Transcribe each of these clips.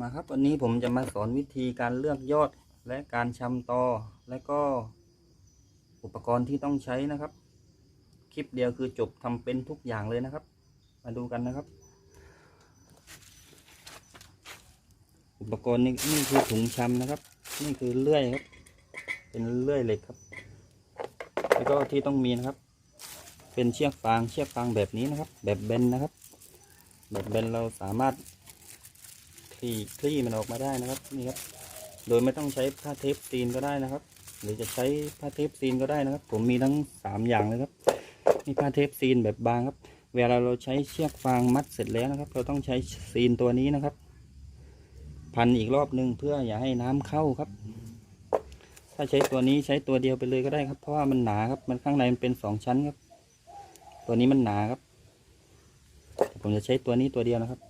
มาครับวันนี้ผมจะมาสอนวิธีการเลือกยอดและการชำตอ และก็อุปกรณ์ที่ต้องใช้นะครับ คลิปเดียวคือจบทำเป็นทุกอย่างเลยนะครับ มาดูกันนะครับ อุปกรณ์นี่นี่คือถุงชำนะครับ นี่คือเลื่อยครับ เป็นเลื่อยเหล็กครับ แล้วก็ที่ต้องมีนะครับ เป็นเชือกฟางเชือกฟางแบบนี้นะครับ แบบเบนนะครับ แบบเบนเราสามารถ คลี่คลี่มันออกมาได้นะครับนี่ครับโดยไม่ต้องใช้ผ้าเทปซีนก็ได้นะครับ หรือจะใช้ผ้าเทปซีนก็ได้นะครับ ผมมีทั้งสามอย่างเลยครับนี่ผ้าเทปซีนแบบบางครับ เวลาเราใช้เชือกฟางมัดเสร็จแล้วนะครับ เราต้องใช้ซีนตัวนี้นะครับ พันอีกรอบหนึ่งเพื่ออย่าให้น้ำเข้าครับ ถ้าใช้ตัวนี้ใช้ตัวเดียวไปเลยก็ได้ครับ เพราะว่ามันหนาครับมันข้างในมันเป็นสองชั้นครับ ตัวนี้มันหนาครับ ผมจะใช้ตัวนี้ตัวเดียวนะครับ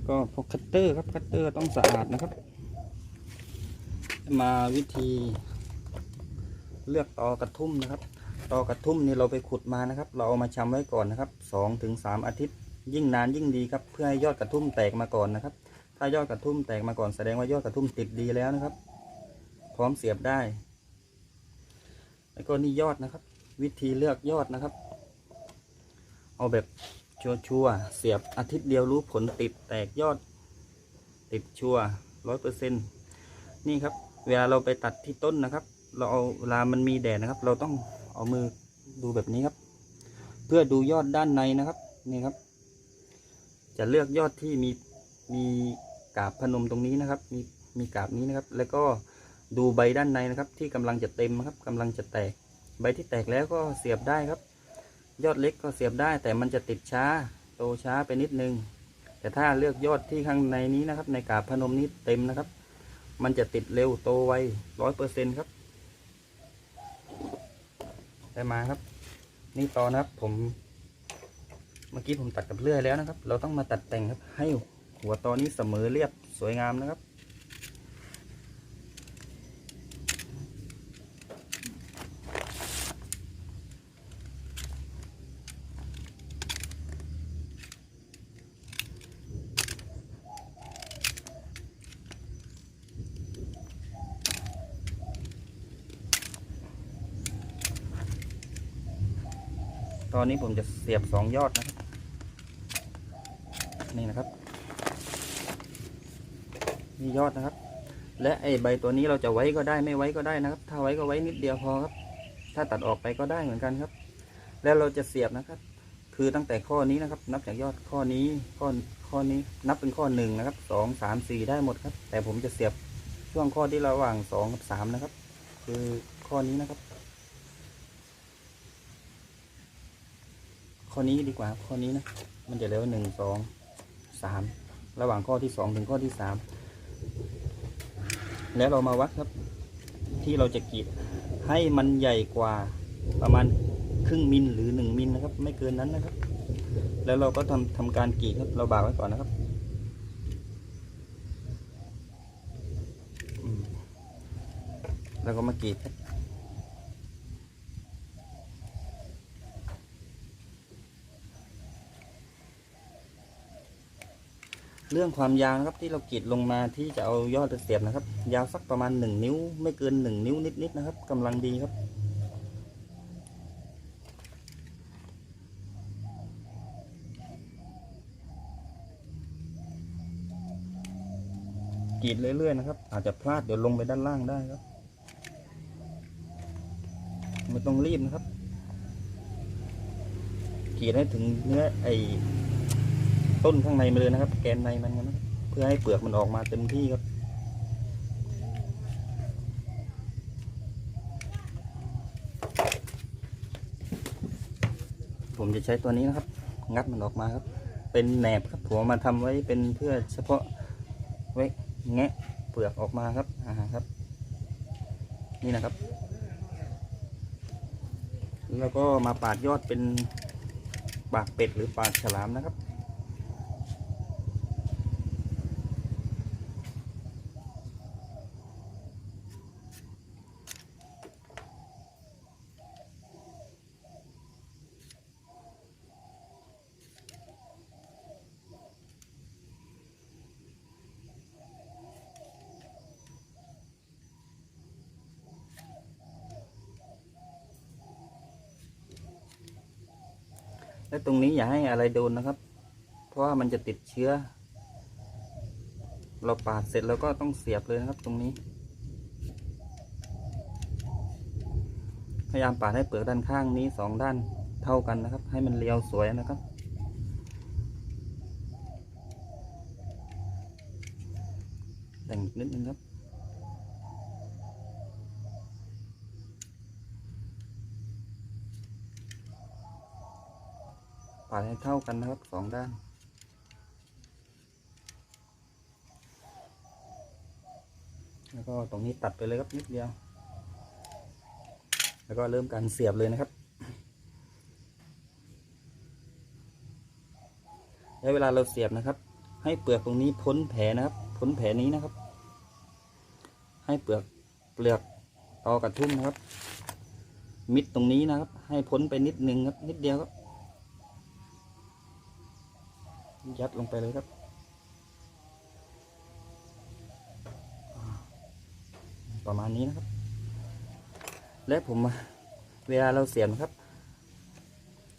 แล้วก็พวกคัตเตอร์ครับคัตเตอร์ต้องสะอาดนะครับ มาวิธีเลือกตอกระทุ่มนะครับตอกระทุ่มนี่เราไปขุดมานะครับ เราเอามาชำไว้ก่อนนะครับสองถึงสามอาทิตย์ ยิ่งนานยิ่งดีครับ เพื่อให้ยอดกระทุ่มแตกมาก่อนนะครับ ถ้ายอดกระทุ่มแตกมาก่อนแสดงว่ายอดกระทุ่มติดดีแล้วนะครับ พร้อมเสียบได้ แล้วก็นี่ยอดนะครับ วิธีเลือกยอดนะครับ เอาแบบ ชัวชัวเสียบอาทิตย์เดียวรู้ผลติดแตกยอด ติดชัวร้อยเปอร์เซ็นนี่ครับ เวลาเราไปตัดที่ต้นนะครับ เราเอาเวลามันมีแดดนะครับ เราต้องเอามือดูแบบนี้ครับ เพื่อดูยอดด้านในนะครับนี่ครับ จะเลือกยอดที่มีมีกาบพนมตรงนี้นะครับ มีมีกาบนี้นะครับ แล้วก็ดูใบด้านในนะครับ ที่กำลังจะเต็มนะครับกำลังจะแตก ใบที่แตกแล้วก็เสียบได้ครับ ยอดเล็กก็เสียบได้แต่มันจะติดช้าโตช้าไปนิดนึง แต่ถ้าเลือกยอดที่ข้างในนี้นะครับ ในกาบพนมนี้เต็มนะครับ มันจะติดเร็วโตไวร้อยเปอร์เซ็นครับได้มาครับ นี่ตอนนะครับผม เมื่อกี้ผมตัดกับเลื่อยแล้วนะครับ เราต้องมาตัดแต่งครับ ให้หัวตอนนี้เสมอเรียบสวยงามนะครับ ตอนนี้ผมจะเสียบสองยอดนะครับนี่นะครับนี่ยอดนะครับ และไอใบตัวนี้เราจะไว้ก็ได้ไม่ไว้ก็ได้นะครับ ถ้าไว้ก็ไว้นิดเดียวพอครับ ถ้าตัดออกไปก็ได้เหมือนกันครับ แล้วเราจะเสียบนะครับ คือตั้งแต่ข้อนี้นะครับ นับจากยอดข้อนี้ข้อข้อนี้นับเป็นข้อหนึ่งนะครับสองสามสี่ได้หมดครับ แต่ผมจะเสียบช่วงข้อที่ระหว่างสองกับสามนะครับ คือข้อนี้นะครับ ข้อนี้ดีกว่าข้อนี้นะมันจะเหลือหนึ่งสองสามระหว่างข้อที่สองถึงข้อที่สามแล้วเรามาวัดครับ ที่เราจะกรีดให้มันใหญ่กว่าประมาณครึ่งมิลหรือหนึ่งมิลนะครับ ไม่เกินนั้นนะครับ แล้วเราก็ทำทำการกรีดครับเราบากไว้ก่อนนะครับแล้วก็มากรีดครับ เรื่องความยาวนะครับที่เรากรีดลงมาที่จะเอายอดเสียบนะครับ ยาวสักประมาณหนึ่งนิ้ว ไม่เกินหนึ่งนิ้วนิดๆนะครับกำลังดีครับกรีดเรื่อยๆนะครับ อาจจะพลาดเดี๋ยวลงไปด้านล่างได้ครับ ไม่ต้องรีบนะครับกรีดให้ถึงเนื้อไอ ต้นข้างในมาเลยนะครับ แกนในมันนะเพื่อให้เปลือกมันออกมาเต็มที่ครับผมจะใช้ตัวนี้นะครับ งัดมันออกมาครับ เป็นแหนบครับผมมาทำไว้เป็นเพื่อเฉพาะไว้แงะเปลือกออกมาครับอ่าครับ นี่นะครับ แล้วก็มาปาดยอดเป็นปากเป็ดหรือปากฉลามนะครับ และตรงนี้อย่าให้อะไรโดนนะครับ เพราะว่ามันจะติดเชื้อ เราปาดเสร็จแล้วก็ต้องเสียบเลยนะครับตรงนี้ พยายามปาดให้เปลือกด้านข้างนี้สองด้านเท่ากันนะครับ ให้มันเรียวสวยนะครับแต่งนิดนึงครับ ปาดให้เท่ากันนะครับสองด้านแล้วก็ตรงนี้ตัดไปเลยครับนิดเดียว แล้วก็เริ่มการเสียบเลยนะครับแล้วเวลาเราเสียบนะครับ ให้เปลือกตรงนี้พ้นแผลนะครับ พ้นแผลนี้นะครับ ให้เปลือกเปลือกตอกระทุ่มนะครับ มิดตรงนี้นะครับ ให้พ้นไปนิดนึงครับนิดเดียวครับ ยัดลงไปเลยครับประมาณนี้นะครับ และผมเวลาเราเสียบครับ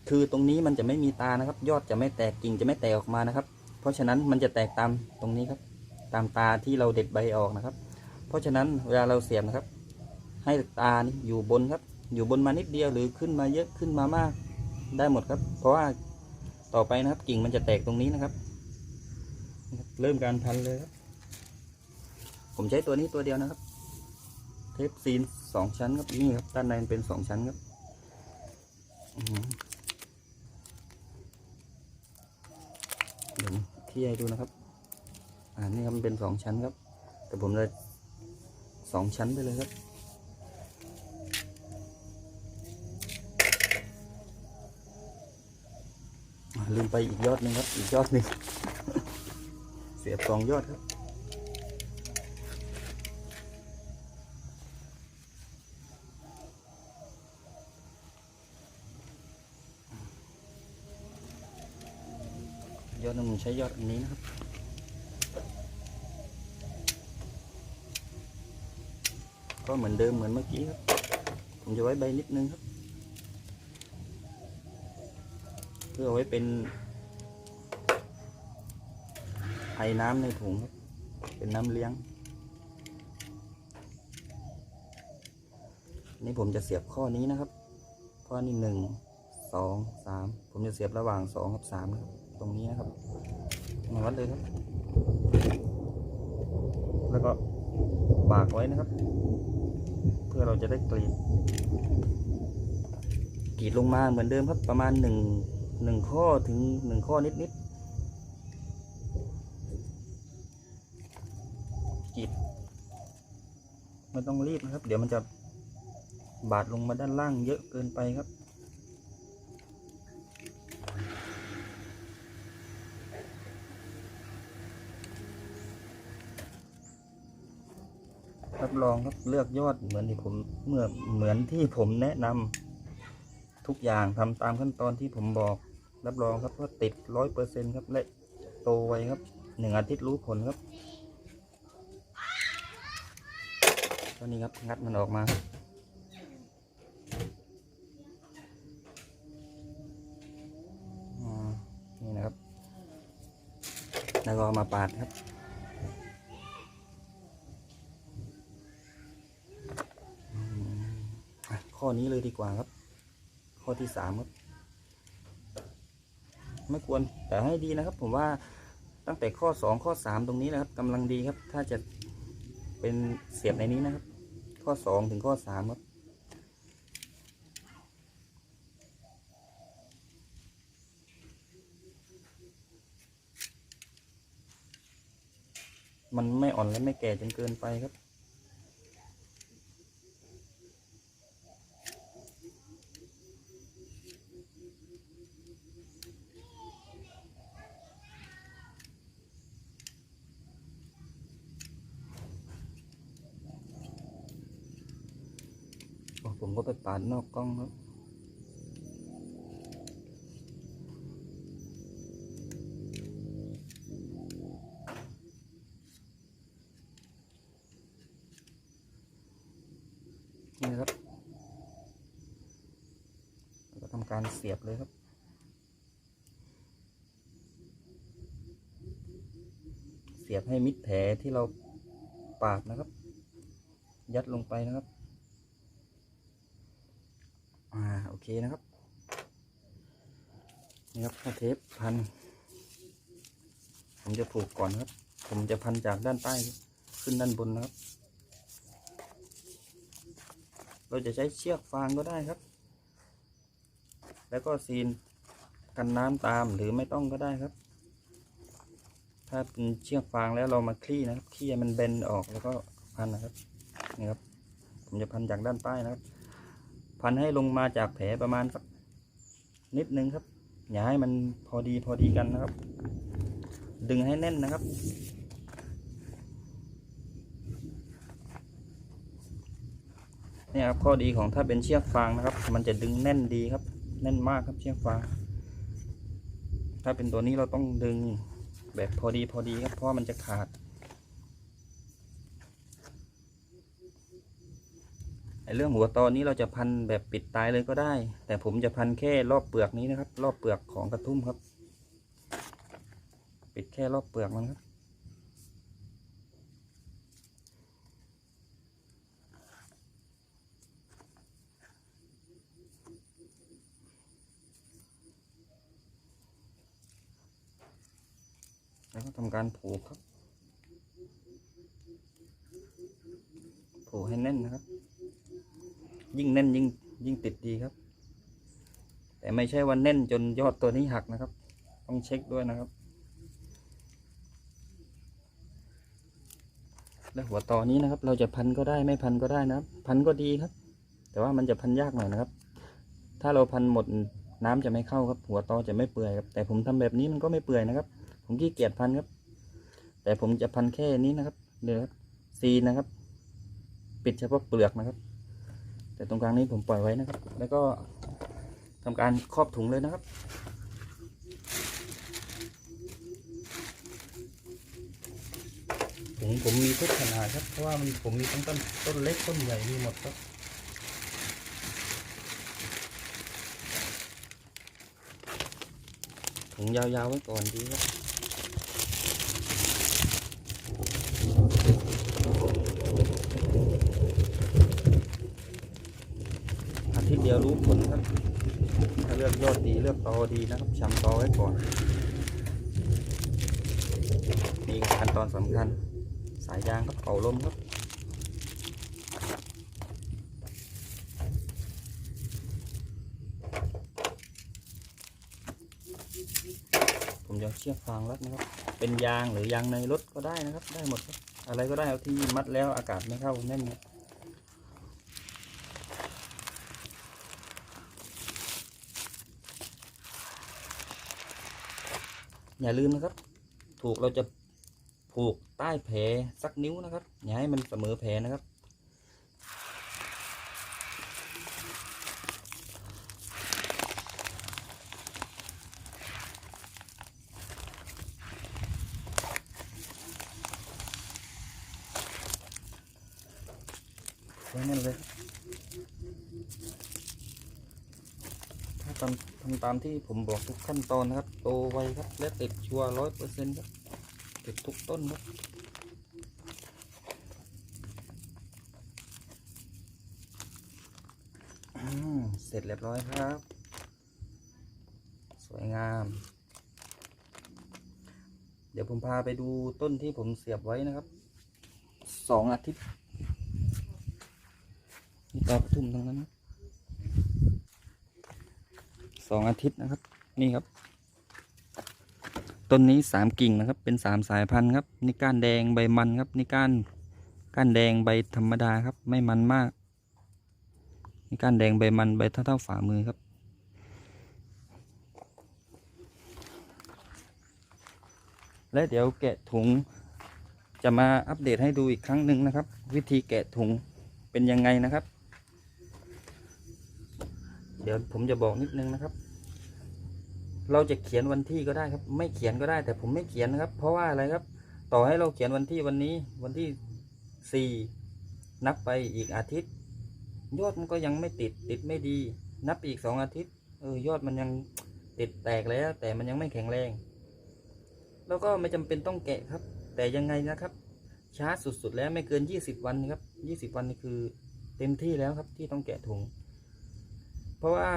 คือตรงนี้มันจะไม่มีตานะครับ ยอดจะไม่แตกกิ่งจะไม่แตกออกมานะครับ เพราะฉะนั้นมันจะแตกตามตรงนี้ครับ ตามตาที่เราเด็ดใบออกนะครับ เพราะฉะนั้นเวลาเราเสียบนะครับ ให้ตานี่อยู่บนครับ อยู่บนมานิดเดียวหรือขึ้นมาเยอะขึ้นมามากได้หมดครับ เพราะว่า ต่อไปนะครับ กิ่งมันจะแตกตรงนี้นะครับ เริ่มการพันเลยครับ ผมใช้ตัวนี้ตัวเดียวนะครับ เทปซีนสองชั้นครับนี่ครับด้านในมันเป็นสองชั้นครับอื้อหือเดี๋ยวที่ให้ดูนะครับ อ่านี่ครับมันเป็นสองชั้นครับ แต่ผมเลยสองชั้นไปเลยครับ ลืมไปอีกยอดหนึ่งครับ อีกยอดหนึ่งเสียบสองยอดครับ ยอดนึงผมใช้ยอดอันนี้นะครับก็เหมือนเดิมเหมือนเมื่อกี้ครับ ผมจะไว้ใบนิดนึงครับ เพื่อเอาไว้เป็นไอ้น้ำในถุงเป็นน้ำเลี้ยง นี่ผมจะเสียบข้อนี้นะครับ ข้อนี้หนึ่งสองสามผมจะเสียบระหว่างสองกับสามนะครับตรงนี้นะครับมาวัดเลยครับ แล้วก็บากไว้นะครับ เพื่อเราจะได้กรีดกรีดลงมาเหมือนเดิมครับประมาณหนึ่ง หนึ่งข้อถึงหนึ่งข้อนิดนิดๆกรีดไม่ต้องรีบนะครับ เดี๋ยวมันจะบาดลงมาด้านล่างเยอะเกินไปครับรับรองครับเลือกยอดเหมือนที่ผมเมื่อเหมือนที่ผมแนะนำทุกอย่างทำตามขั้นตอนที่ผมบอก รับรองครับว่าติดร้อยเปอร์เซ็นครับและโตไวครับหนึ่งอาทิตย์รู้ผลครับก็นี่ครับงัดมันออกมาอ่านี่นะครับ แล้วก็เอมาปาดครับข้อนี้เลยดีกว่าครับ ข้อที่สามครับ ไม่ควรแต่ให้ดีนะครับ ผมว่าตั้งแต่ข้อสองข้อสามตรงนี้นะครับกำลังดีครับ ถ้าจะเป็นเสียบในนี้นะครับ ข้อสองถึงข้อสามครับมันไม่อ่อนและไม่แก่จนเกินไปครับ ผมก็ไปปาดนอกกล้องครับ นี่ครับก็ทำการเสียบเลยครับเสียบให้มิดแผลที่เราปาดนะครับ ยัดลงไปนะครับ โอเคนะครับนี่ครับเทปพัน ผมจะผูกก่อนครับ ผมจะพันจากด้านใต้ขึ้นด้านบนนะครับ เราจะใช้เชือกฟางก็ได้ครับ แล้วก็ซีนกันน้ำตามหรือไม่ต้องก็ได้ครับ ถ้าเป็นเชือกฟางแล้วเรามาคลี่นะครับคลี่มันเบนออกแล้วก็พันนะครับนี่ครับ ผมจะพันจากด้านใต้นะครับ พันให้ลงมาจากแผลประมาณสักนิดนึงครับ อย่าให้มันพอดีพอดีกันนะครับ ดึงให้แน่นนะครับเนี่ยครับข้อดีของถ้าเป็นเชือกฟางนะครับ มันจะดึงแน่นดีครับ แน่นมากครับเชือกฟาง ถ้าเป็นตัวนี้เราต้องดึงแบบพอดีพอดีครับเพราะมันจะขาด ไอ เรื่องหัวตอนนี้เราจะพันแบบปิดตายเลยก็ได้ แต่ผมจะพันแค่รอบเปลือกนี้นะครับ รอบเปลือกของกระทุ่มครับ ปิดแค่รอบเปลือกมันครับ แล้วก็ทำการผูกครับ ผูกให้แน่นนะครับ ยิ่งแน่นยิ่งยิ่งติดดีครับ แต่ไม่ใช่ว่าแน่นจนยอดตัวนี้หักนะครับ ต้องเช็คด้วยนะครับ และหัวต่อนี้นะครับ เราจะพันก็ได้ไม่พันก็ได้นะครับ พันก็ดีครับ แต่ว่ามันจะพันยากหน่อยนะครับ ถ้าเราพันหมดน้ำจะไม่เข้าครับ หัวตอจะไม่เปื่อยครับ แต่ผมทำแบบนี้มันก็ไม่เปื่อยนะครับ ผมขี้เกียจพันครับ แต่ผมจะพันแค่นี้นะครับ เดี๋ยวครับซีนะครับ ปิดเฉพาะเปลือกนะครับ แต่ตรงกลางนี้ผมปล่อยไว้นะครับ แล้วก็ทำการครอบถุงเลยนะครับถุงผมมีทุกขนาดครับ เพราะว่ามันผมมีทั้งต้นต้นเล็กต้นใหญ่มีหมดครับถุงยาวๆไว้ก่อนดีครับ อาทิตย์เดียวรู้ผลครับ ถ้าเลือกยอดดีเลือกตอดีนะครับชำตอไว้ก่อนมีขั้นตอนสำคัญ สายยางครับเป่าลมครับผมจะเอาเชือกฟางรัดนะครับ เป็นยางหรือยางในรถก็ได้นะครับ ได้หมดครับ อะไรก็ได้เอาที่มัดแล้วอากาศไม่เข้าแน่นเนี่ย อย่าลืมนะครับ ถูกเราจะผูกใต้แผลสักนิ้วนะครับ อย่าให้มันเสมอแผลนะครับไว้นั่นเลย ทำทำตามที่ผมบอกทุกขั้นตอนนะครับ โตไวครับ และติดชัวร้อยเปอร์เซ็นต์ครับติดทุกต้นครับเสร็จเรียบร้อยครับ สวยงาม เดี๋ยวผมพาไปดูต้นที่ผมเสียบไว้นะครับ สองอาทิตย์มีตอปทุมตรงนั้นนะ สองอาทิตย์นะครับ นี่ครับ ต้นนี้สามกิ่งนะครับ เป็นสามสายพันธุ์ครับ นี่ก้านแดงใบมันครับ นี่ก้านก้านแดงใบธรรมดาครับ ไม่มันมาก นี่ก้านแดงใบมันใบเท่าเท่าฝ่ามือครับและเดี๋ยวแกะถุง จะมาอัปเดตให้ดูอีกครั้งหนึ่งนะครับ วิธีแกะถุงเป็นยังไงนะครับ เดี๋ยวผมจะบอกนิดนึงนะครับ เราจะเขียนวันที่ก็ได้ครับ ไม่เขียนก็ได้แต่ผมไม่เขียนนะครับ เพราะว่าอะไรครับ ต่อให้เราเขียนวันที่วันนี้วันที่สี่นับไปอีกอาทิตย์ ยอดมันก็ยังไม่ติดติดไม่ดี นับอีกสองอาทิตย์เออยอดมันยังติดแตกแล้ว แต่มันยังไม่แข็งแรง แล้วก็ไม่จำเป็นต้องแกะครับแต่แต่ยังไงนะครับช้าสุดๆแล้วไม่เกิน 20 วันครับ 20 วันนี่คือเต็มที่แล้วครับที่ต้องแกะถุง เพราะว่า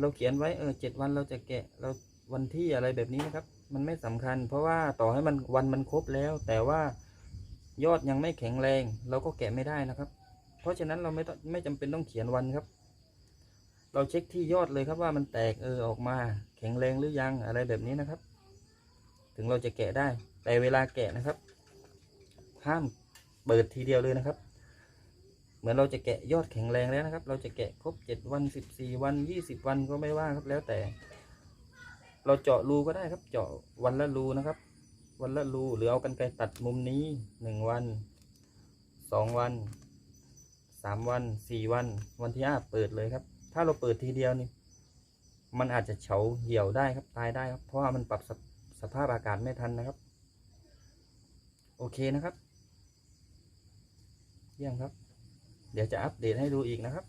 เราเขียนไว้เออเจ็ดวันเราจะแกะเราวันที่อะไรแบบนี้นะครับ มันไม่สำคัญ เพราะว่าต่อให้มันวันมันครบแล้ว แต่ว่ายอดยังไม่แข็งแรง เราก็แกะไม่ได้นะครับ เพราะฉะนั้นเราไม่ต้องไม่จำเป็นต้องเขียนวันครับ เราเช็คที่ยอดเลยครับว่ามันแตกเออออกมา แข็งแรงหรือยังอะไรแบบนี้นะครับ ถึงเราจะแกะได้ แต่เวลาแกะนะครับ ห้ามเปิดทีเดียวเลยนะครับ เหมือนเราจะแกะยอดแข็งแรงแล้วนะครับ เราจะแกะครบเจ็ดวันสิบสี่วันยี่สิบวันก็ไม่ว่าครับแล้วแต่ เราเจาะรูก็ได้ครับ เจาะวันละรูนะครับ วันละรูหรือเอากันไกรตัดมุมนี้หนึ่งวันสองวันสามวันสี่วัน วันที่ห้าเปิดเลยครับ ถ้าเราเปิดทีเดียวนี่มันอาจจะเฉาเหี่ยวได้ครับตายได้ครับ เพราะว่ามันปรับสภสภาพอากาศไม่ทันนะครับ โอเคนะครับ เยี่ยมครับ เดี๋ยวจะอัปเดตให้ดูอีกนะครับ